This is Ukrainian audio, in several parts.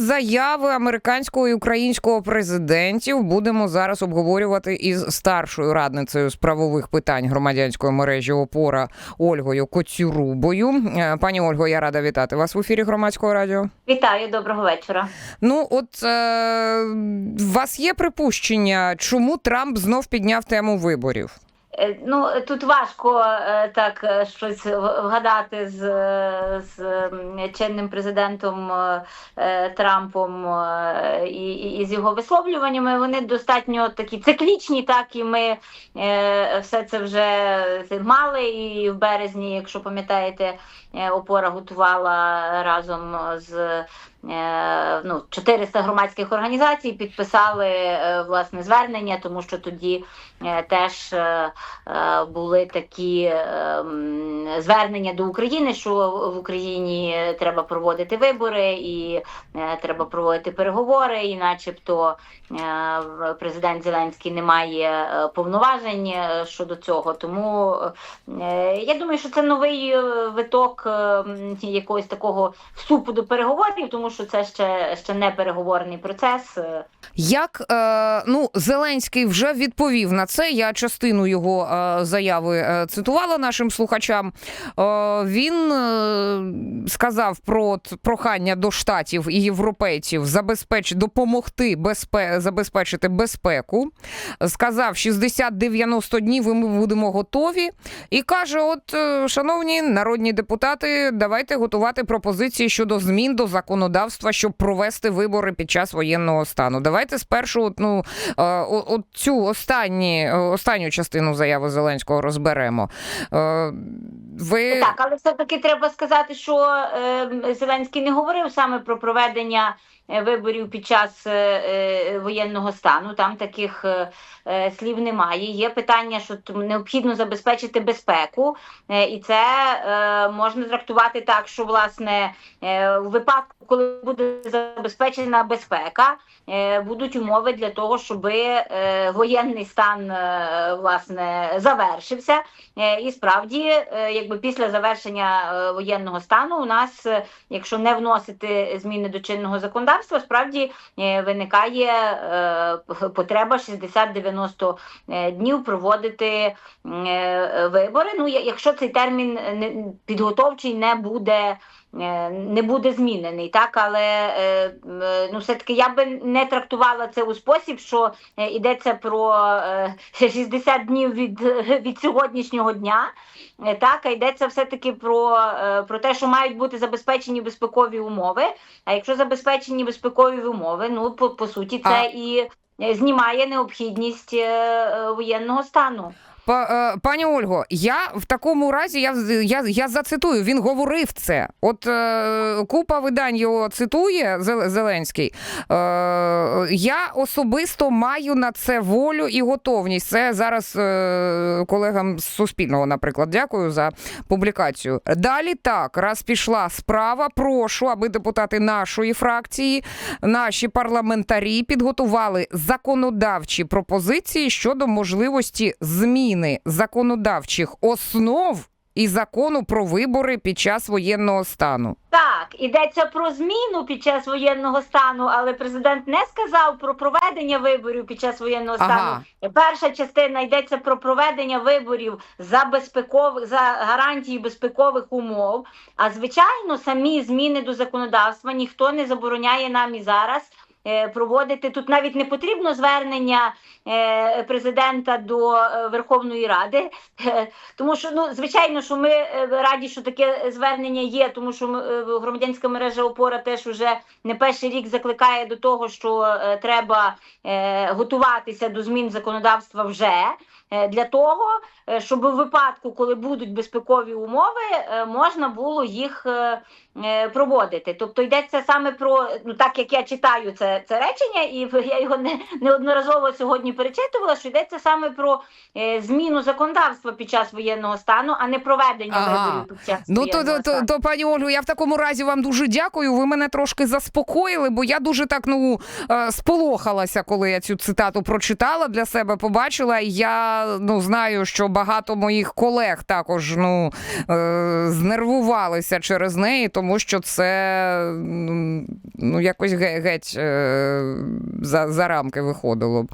заяви американського і українського президентів будемо зараз обговорювати із старшою радницею з правових питань громадянської мережі опора Ольгою Коцюрубою. Е, Пані Ольго, я рада вітати вас в ефірі громадського радіо. Вітаю, доброго вечора. Ну, от е, у вас є припущення, чому Трамп знов підняв тему виборів? Е, Ну тут важко е, так е, щось вгадати з, з чинним президентом Трампом і, і з його висловлюваннями. Вони достатньо такі циклічні, так і ми все це вже мали. І в березні, якщо пам'ятаєте, опора готувала разом з ну, 400 громадських організацій, підписали е, власне звернення, тому що тоді е, теж. е, е, були такі е, звернення до України, що в Україні треба проводити вибори і е, треба проводити переговори, і начебто е, президент Зеленський не має е, повноважень е, щодо цього. Тому е, я думаю, що це новий е, виток е, якогось такого вступу до переговорів, тому що це ще, ще не переговорний процес. Як е, ну Зеленський вже відповів на це? Я частину його е, заяви е, цитувала нашим слухачам. Е, він е, сказав про прохання до штатів і європейців забезпеч допомогти безпе, забезпечити безпеку. Сказав 60-90 днів, і ми будемо готові. І каже: От, е, шановні народні депутати, давайте готувати пропозиції щодо змін до законодавства, щоб провести вибори під час воєнного стану. Давайте спершу ну, е, цю е, останню частину заяви Зеленського розберемо. Е, Ви Так, але все-таки треба сказати, що е, Зеленський не говорив саме про проведення виборів під час е, е, воєнного стану. Там таких е, е, слів немає. Є питання, що необхідно забезпечити безпеку, е, і це е, можна трактувати так, що власне е, у випадку, коли буде забезпечена безпека, е, будуть умови для того, щоб е, воєнний стан е, власне завершився. Е, І справді, е, якби після завершення е, воєнного стану, у нас, е, якщо не вносити зміни до чинного законодавства, справді е, виникає е, потреба 60-90 е, днів проводити вибори. Ну, якщо цей термін підготовчий не буде. Е, Не буде змінений, так але е, е, ну все таки я би не трактувала це у спосіб, що йдеться про е, 60 днів від, від сьогоднішнього дня. Так, а йдеться все-таки про, про те, що мають бути забезпечені безпекові умови. А якщо забезпечені безпекові умови, ну по, по суті, це і знімає необхідність воєнного стану. Е, Пані Ольго, я в такому разі я, я, я зацитую, він говорив це. От е, купа видань його цитує Зеленський. Е, я особисто маю на це волю і готовність. Це зараз е, колегам з Суспільного, наприклад, дякую за публікацію. Далі так, раз пішла справа, прошу, аби депутати нашої фракції, наші парламентарі підготували законодавчі пропозиції щодо можливості зміни законодавчих основ і закону про вибори під час воєнного стану. Так, ідеться про зміну під час воєнного стану, але президент не сказав про проведення виборів під час воєнного Ага. стану. Перша частина йдеться про проведення виборів за безпекових за гарантії безпекових умов. А звичайно, самі зміни до законодавства ніхто не забороняє нам і зараз. Е, Проводити. Тут навіть не потрібно звернення е, президента до е, Верховної Ради, тому що ну звичайно, що ми раді, що таке звернення є, тому що громадянська мережа опора теж уже не перший рік закликає до того, що треба готуватися до змін законодавства вже. Для того, щоб у випадку, коли будуть безпекові умови, можна було їх проводити. Тобто йдеться саме про ну так як я читаю це, це речення, і я його не неодноразово сьогодні перечитувала, що йдеться саме про е, зміну законодавства під час воєнного стану, а не проведення Ага. виборів під час Ну то, воєнного то, то, стану. то, пані Ольгу, я в такому разі вам дуже дякую. Ви мене трошки заспокоїли, бо я дуже так ну е, сполохалася, коли я цю цитату прочитала для себе, побачила. І Я я ну знаю, що багато моїх колег також ну е, знервувалися через неї, тому що це ну, ну якось ге- геть е, за, за рамки виходило б.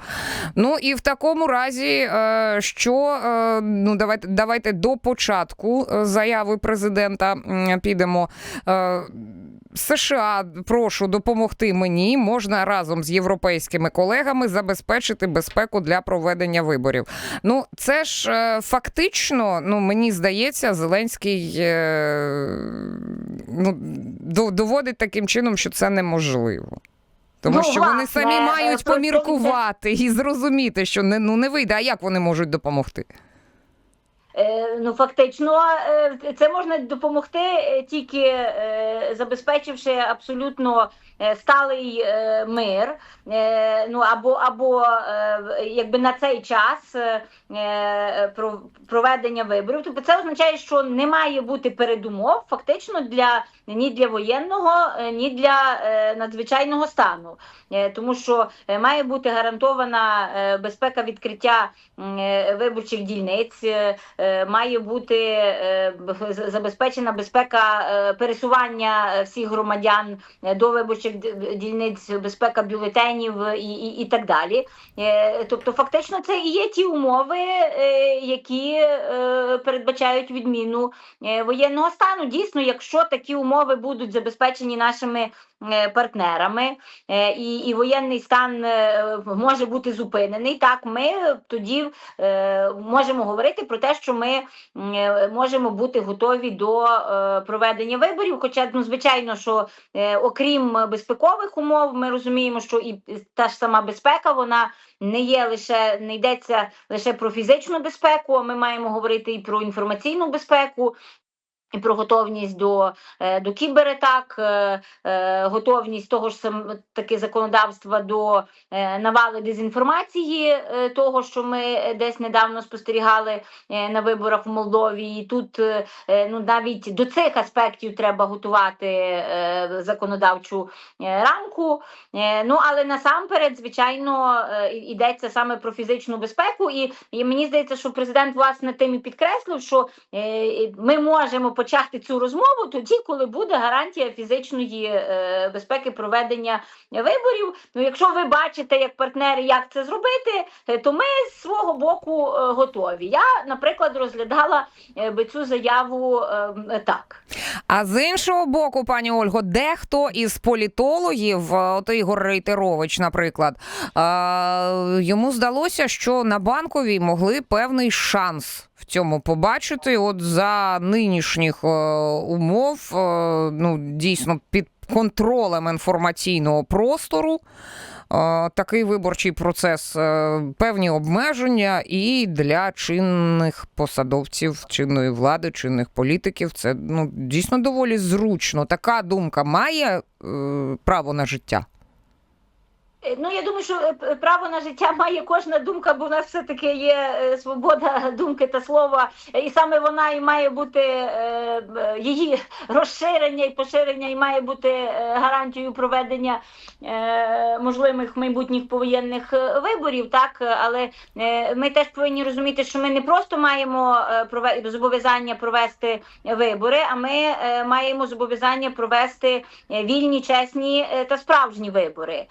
Ну і в такому разі, е, що е, ну давайте давайте до початку заяви президента підемо. Е, США, прошу допомогти мені. Можна разом з європейськими колегами забезпечити безпеку для проведення виборів. Ну, це ж е, фактично, ну мені здається, Зеленський е, ну, доводить таким чином, що це неможливо. Тому Ну, що вони самі е, мають поміркувати і зрозуміти, що не, ну, не вийде, а як вони можуть допомогти? Е, Ну, фактично, е, це можна допомогти е, тільки забезпечивши абсолютно сталий мир. Ну або або якби на цей час про- проведення виборів. Тобто це означає, що не має бути передумов фактично для ні для воєнного, ні для надзвичайного стану, тому що має бути гарантована безпека відкриття виборчих дільниць. Е, має бути е, забезпечена безпека е, пересування всіх громадян до виборчих дільниць, безпека бюлетенів і, і, і так далі. Тобто, фактично, це і є ті умови, які передбачають відміну воєнного стану. Дійсно, якщо такі умови будуть забезпечені нашими партнерами, е, і, і воєнний стан е, може бути зупинений, так ми тоді е, можемо говорити про те, що ми е, можемо бути готові до е, проведення виборів. Хоча, ну, звичайно, що е, окрім безпекових умов, ми розуміємо, що і та ж сама безпека, вона не є лише не йдеться лише про фізичну безпеку. а Ми маємо говорити і про інформаційну безпеку. І про готовність до, е, до кібератак, е, е, готовність того ж таки законодавства до навали дезінформації, того, що ми десь недавно спостерігали на виборах в Молдові. І тут ну навіть до цих аспектів треба готувати законодавчу рамку. Ну але насамперед, звичайно, йдеться саме про фізичну безпеку, і, і мені здається, що президент власне тим і підкреслив, що ми можемо почати цю розмову тоді, коли буде гарантія фізичної е, безпеки проведення виборів. Ну, якщо ви бачите як партнери, як це зробити, е, то ми з свого боку е, готові. Я, наприклад, розглядала би цю заяву е, так. А з іншого боку, пані Ольго, дехто із політологів, от Ігор Рейтерович, наприклад, йому здалося, що на банковій могли певний шанс в цьому побачити. От за нинішніх е, умов, е, ну дійсно під контролем інформаційного простору. е, Такий виборчий процес, певні обмеження, і для чинних посадовців, чинної влади, чинних політиків це ну дійсно доволі зручно. Така думка має право на життя. Е, Ну, я думаю, що е, право на життя має кожна думка, бо в нас все-таки є е, свобода думки та слова, і саме вона і має бути її розширення і поширення, і має бути гарантією проведення можливих майбутніх повоєнних виборів. Так, але ми теж повинні розуміти, що ми не просто маємо зобов'язання провести вибори, а ми маємо зобов'язання провести вільні, чесні та справжні вибори.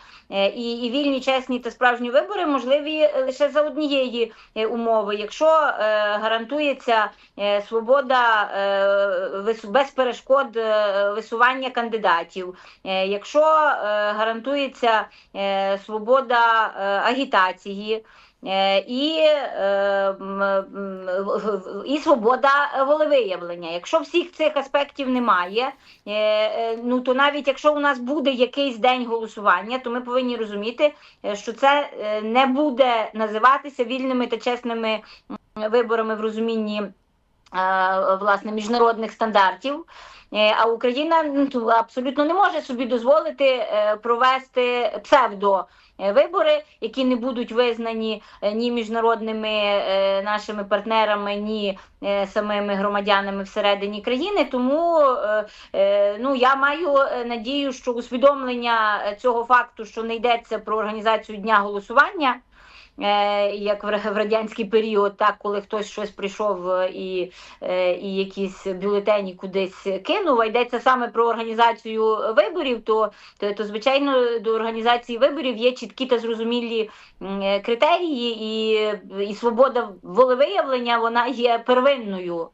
І, і вільні, чесні та справжні вибори можливі лише за однієї е, умови, якщо е, гарантується е, свобода е, без перешкод е, висування кандидатів, е, якщо е, гарантується е, свобода е, агітації. Е, І, е, і свобода волевиявлення. Якщо всіх цих аспектів немає, е, ну то навіть якщо у нас буде якийсь день голосування, то ми повинні розуміти, що це не буде називатися вільними та чесними виборами в розумінні власне міжнародних стандартів. А Україна ну, абсолютно не може собі дозволити провести псевдо. Е, Вибори, які не будуть визнані е, ні міжнародними е, нашими партнерами, ні самими громадянами всередині країни. Тому ну я маю надію, що усвідомлення цього факту, що не йдеться про організацію дня голосування. Е, як в радянський період, так коли хтось щось прийшов е, і, е, і якісь бюлетені кудись кинув, а йдеться саме про організацію виборів, то, то, то звичайно до організації виборів є чіткі та зрозумілі критерії, і, і свобода волевиявлення вона є первинною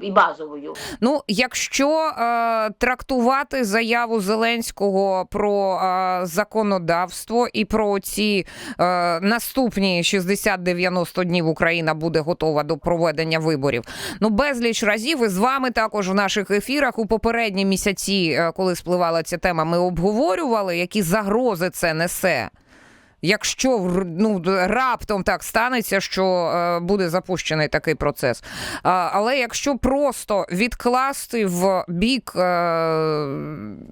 і базовою. Ну, якщо е, трактувати заяву Зеленського про е, законодавство і про ці е, наступні 60-90 днів Україна буде готова до проведення виборів. Ну, безліч разів і з вами також в наших ефірах у попередні місяці, е, коли спливала ця тема, ми обговорювали, які загрози це несе. Якщо ну, раптом так станеться, що е, буде запущений такий процес. Але якщо просто відкласти в бік, е,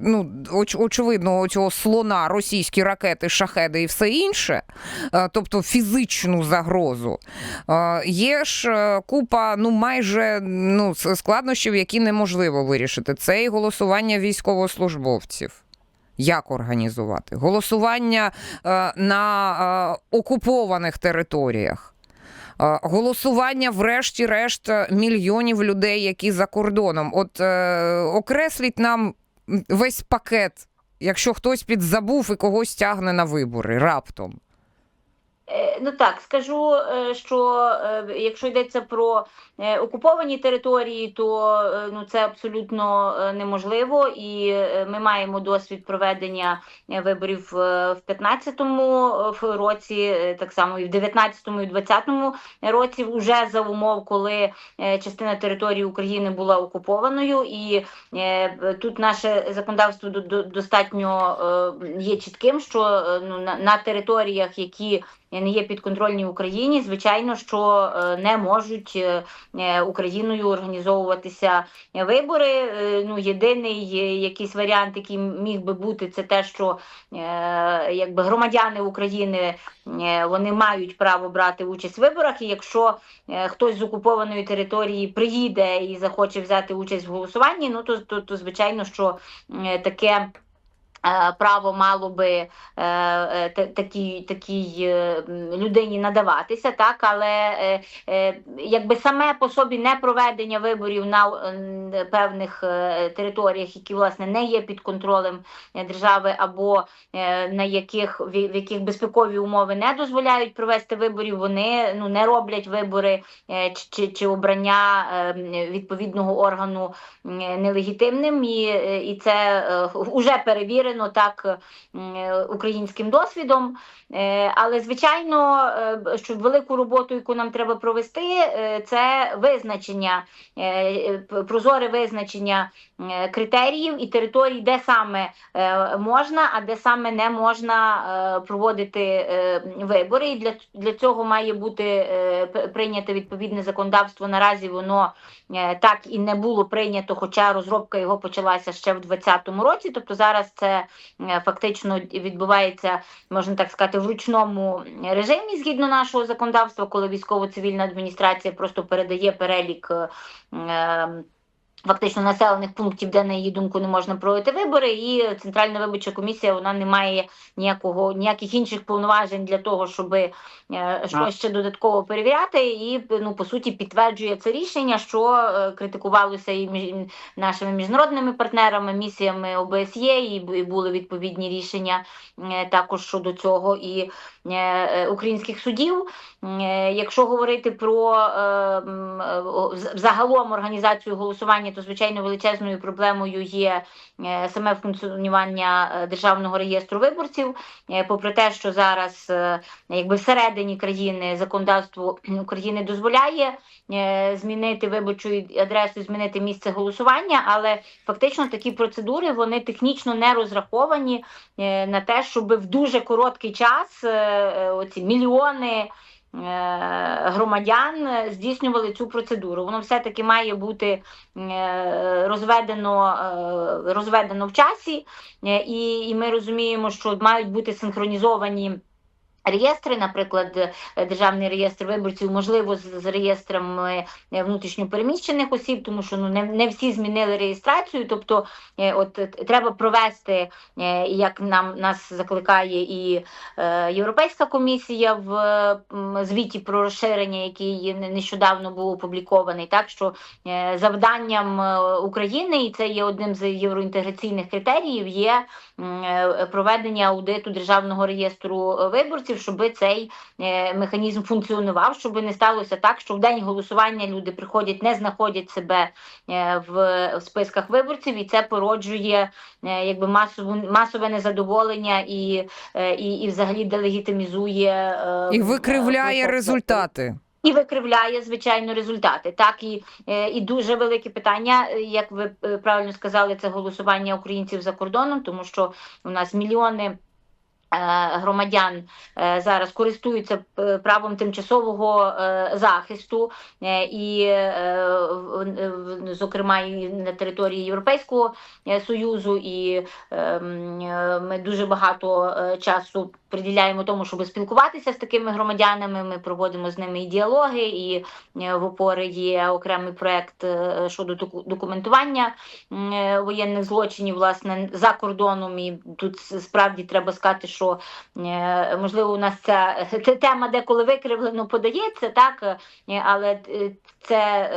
ну, оч, очевидно, цього слона російські ракети, шахеди і все інше, е, тобто фізичну загрозу, є ж купа ну, майже ну, складнощів, які неможливо вирішити. Це і голосування військовослужбовців. Як організувати? Голосування е, на е, окупованих територіях. Е, Голосування, врешті-решт, мільйонів людей, які за кордоном. От е, окресліть нам весь пакет, якщо хтось підзабув і когось тягне на вибори раптом. Е, Ну так, скажу, е, що якщо йдеться про е, окуповані території, то е, ну це абсолютно е, неможливо, і ми маємо досвід проведення виборів в 15-му році, так само і в 19-му, і в 20-му році, вже за умов, коли частина території України була окупованою, і тут наше законодавство до- до- достатньо є чітким, що ну на, територіях, які не є підконтрольні Україні, звичайно, що не можуть Україною організовуватися вибори. Е, Ну, єдиний е, якийсь варіант, який міг би бути, це те, що е, якби громадяни України е, вони мають право брати участь в виборах. І якщо е, хтось з окупованої території приїде і захоче взяти участь в голосуванні, ну то, то, то звичайно, що е, таке. Е, Право мало би е, е, та- такій, такій людині надаватися, так? Але якби саме по собі не проведення виборів на певних територіях, які власне не є під контролем держави, або на яких в, яких безпекові умови не дозволяють провести виборів, вони ну не роблять вибори чи, чи, обрання відповідного органу нелегітимним, і, і це вже перевірено так е, українським досвідом. Е, Але звичайно, е, що велику роботу, яку нам треба провести, це визначення, прозоре визначення критеріїв і територій, де саме можна, а де саме не можна проводити вибори. І для, для цього має бути прийнято відповідне законодавство. Наразі воно так і не було прийнято, хоча розробка його почалася ще в 2020 році. Тобто зараз це е, фактично відбувається, можна так сказати, в ручному режимі згідно нашого законодавства, коли військово-цивільна адміністрація просто передає перелік. Фактично населених пунктів, де на її думку не можна проводити вибори, і центральна виборча комісія вона не має ніякого ніяких інших повноважень для того, щоб е, щось ще додатково перевіряти, і ну по суті підтверджує це рішення, що е, критикувалося і між нашими міжнародними партнерами, місіями ОБСЄ, і, і були відповідні рішення е, також щодо цього і е, е, українських судів. Е, Якщо говорити про е, е, загалом організацію голосування, то звичайно величезною проблемою є е, саме функціонування е, державного реєстру виборців. Е, Попри те, що зараз якби всередині країни законодавство України дозволяє змінити виборчу адресу, змінити місце голосування, але фактично такі процедури вони технічно не розраховані на те, щоб в дуже короткий час оці мільйони. Е, Громадян здійснювали цю процедуру. Воно все-таки має бути е, розведено, е, розведено в часі, і, і ми розуміємо, що мають бути синхронізовані Реєстри, наприклад, е, державний реєстр виборців, можливо, з, реєстрами е, внутрішньопереміщених осіб, тому що ну не, не всі змінили реєстрацію. Тобто, е, от треба провести, як нам нас закликає і Європейська комісія в звіті про розширення, який не- нещодавно був опублікований. Так що завданням України, і це є одним з євроінтеграційних критеріїв, є проведення аудиту державного реєстру е, виборців, щоб цей е, механізм функціонував, щоб не сталося так, що в день голосування люди приходять, не знаходять себе е, в, списках виборців, і це породжує е, якби масову масове незадоволення і, і, і взагалі делегітимізує І викривляє результати. і викривляє звичайно результати. Так і, і дуже велике питання, як ви правильно сказали, це голосування українців за кордоном, тому що у нас мільйони. Е, Громадян е, зараз користуються е, правом тимчасового захисту, і, зокрема, і на території Європейського союзу, і е, м, е, ми дуже багато часу приділяємо тому, щоб спілкуватися з такими громадянами. Ми проводимо з ними і діалоги, і в опори є окремий проект щодо документування воєнних злочинів, власне, за кордоном. І тут справді треба сказати, що е, можливо у нас ця ця тема деколи викривлено подається, так е, але е, це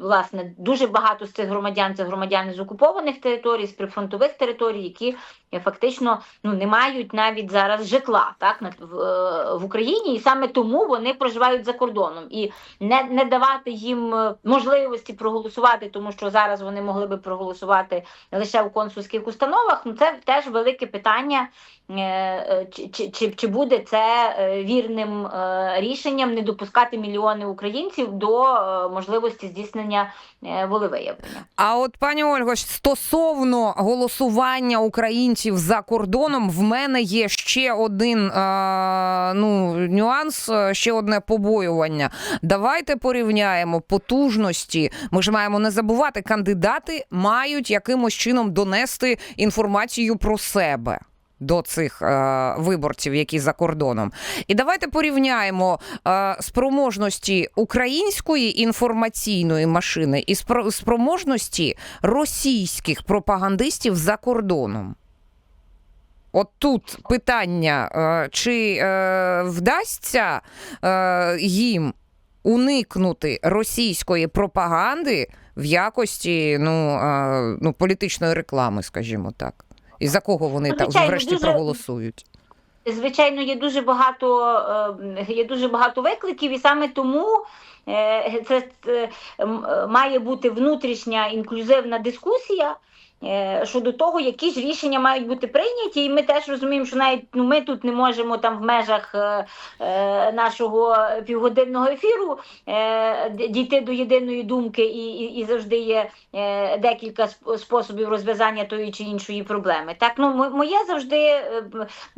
власне дуже багато з цих громадян це громадяни з окупованих територій, з прифронтових територій, які фактично ну не мають навіть зараз житла так в, Україні, і саме тому вони проживають за кордоном і не, не давати їм можливості проголосувати, тому що зараз вони могли би проголосувати лише в консульських установах. Ну це теж велике питання. Е, Чи, чи, чи, буде це е, вірним е, рішенням не допускати мільйони українців до можливості здійснення волевиявлення? А от пані Ольго, стосовно голосування українців за кордоном, в мене є ще один ну, нюанс, ще одне побоювання. Давайте порівняємо потужності. Ми ж маємо не забувати, кандидати мають якимось чином донести інформацію про себе. До цих е, виборців, які за кордоном, і давайте порівняємо е, спроможності української інформаційної машини і спро- спроможності російських пропагандистів за кордоном. От тут питання, е, чи е, вдасться е, їм уникнути російської пропаганди в якості ну, е, ну, політичної реклами, скажімо так. І за кого вони Ну, так звичайно, врешті дуже- проголосують? Звичайно, є дуже багато е, є дуже багато викликів, і саме тому е, це е, має бути внутрішня інклюзивна дискусія. Е, Щодо того, які ж рішення мають бути прийняті, і ми теж розуміємо, що навіть ну ми тут не можемо там в межах е, е, нашого півгодинного ефіру е, дійти до єдиної думки, і, і, і завжди є е, декілька способів розв'язання тої чи іншої проблеми. Так, ну мо- моє завжди е,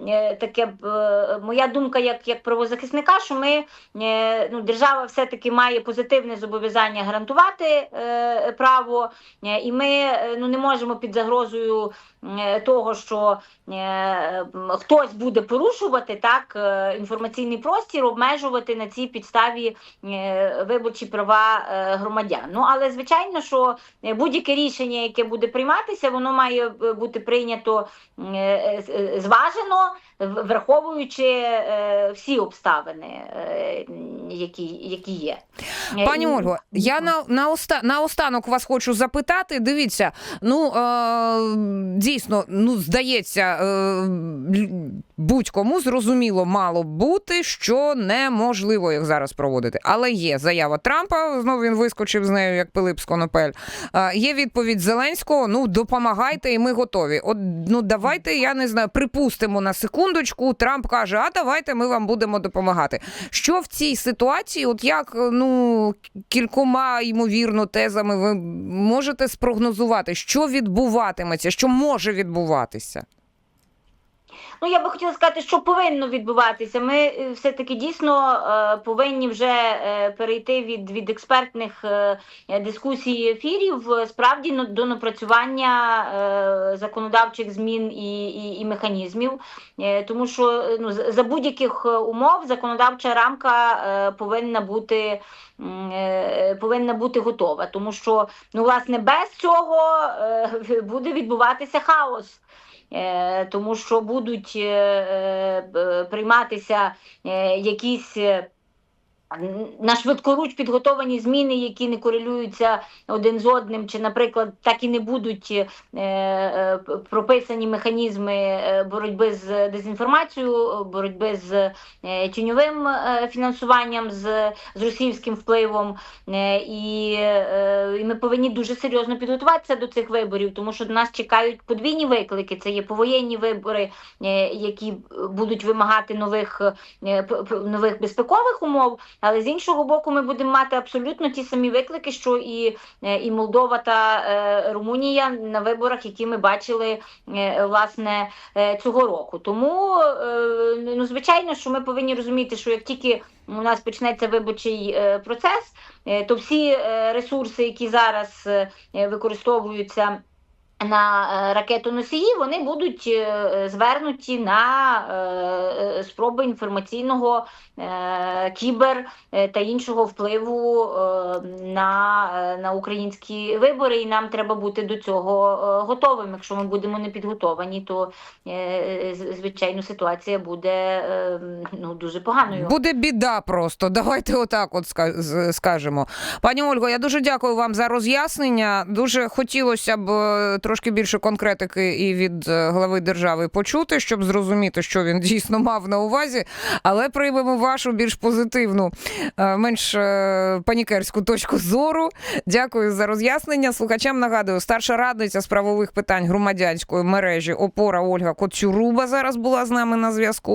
е, таке е, моя думка як, як правозахисника, що ми е, ну, держава все-таки має позитивне зобов'язання гарантувати е, право, е, і ми е, ну, не можемо під загрозою е, того, що е, хтось буде порушувати так е, інформаційний простір, обмежувати на цій підставі виборчі права громадян. Ну але звичайно, що будь-яке рішення, яке буде прийматися, воно має бути прийнято зважено, враховуючи е, всі обставини, е, які, які є. Е, Пані Ольго, я на, на, оста, на останок вас хочу запитати. Дивіться, ну е, дійсно, ну здається, е, будь-кому зрозуміло мало бути, що неможливо їх зараз проводити. Але є заява Трампа. Знову він вискочив з нею, як Пилип з Конопель. Є відповідь Зеленського: ну допомагайте, і ми готові. От ну давайте, я не знаю, припустимо на секундочку. Трамп каже: А давайте ми вам будемо допомагати. Що в цій ситуації, от як ну кількома ймовірно тезами, ви можете спрогнозувати, що відбуватиметься, що може відбуватися? Ну, я би хотіла сказати, що повинно відбуватися. Ми е, все-таки дійсно е, повинні вже е, перейти від, від експертних дискусій ефірів справді ну, до напрацювання законодавчих змін і, і, і механізмів. Тому що ну, за будь-яких умов законодавча рамка повинна бути. Повинна бути готова, тому що ну власне без цього буде відбуватися хаос. Е, тому що будуть е, е, прийматися якісь. На швидкоруч підготовані зміни, які не корелюються один з одним, чи, наприклад, так і не будуть е, е, прописані механізми е, боротьби з дезінформацією, боротьби з е, тіньовим е, фінансуванням, з, з російським впливом. Е, І, е, і ми повинні дуже серйозно підготуватися до цих виборів, тому що до нас чекають подвійні виклики. Це є повоєнні вибори, е, які будуть вимагати нових, е, нових безпекових умов. Але з іншого боку, ми будемо мати абсолютно ті самі виклики, що і, е, і Молдова та е, Румунія на виборах, які ми бачили е, власне цього року. Тому ну звичайно, що ми повинні розуміти, що як тільки у нас почнеться виборчий процес, то всі ресурси, які зараз використовуються. На е, ракетоносії вони будуть е, звернуті на е, спроби інформаційного кібер та іншого впливу на, на українські вибори, і нам треба бути до цього готовим. Якщо ми будемо не підготовані, то звичайно ситуація буде ну дуже поганою. Буде біда просто. Давайте отак от скажемо. Пані Ольго, я дуже дякую вам за роз'яснення. Дуже хотілося б трошки більше конкретики і від голови глави держави почути, щоб зрозуміти, що він дійсно мав на увазі. Але приймемо вашу більш позитивну, е, менш е, панікерську точку зору. Дякую за роз'яснення. Слухачам нагадую, старша радниця з правових питань громадянської мережі Опора Ольга Коцюруба зараз була з нами на зв'язку.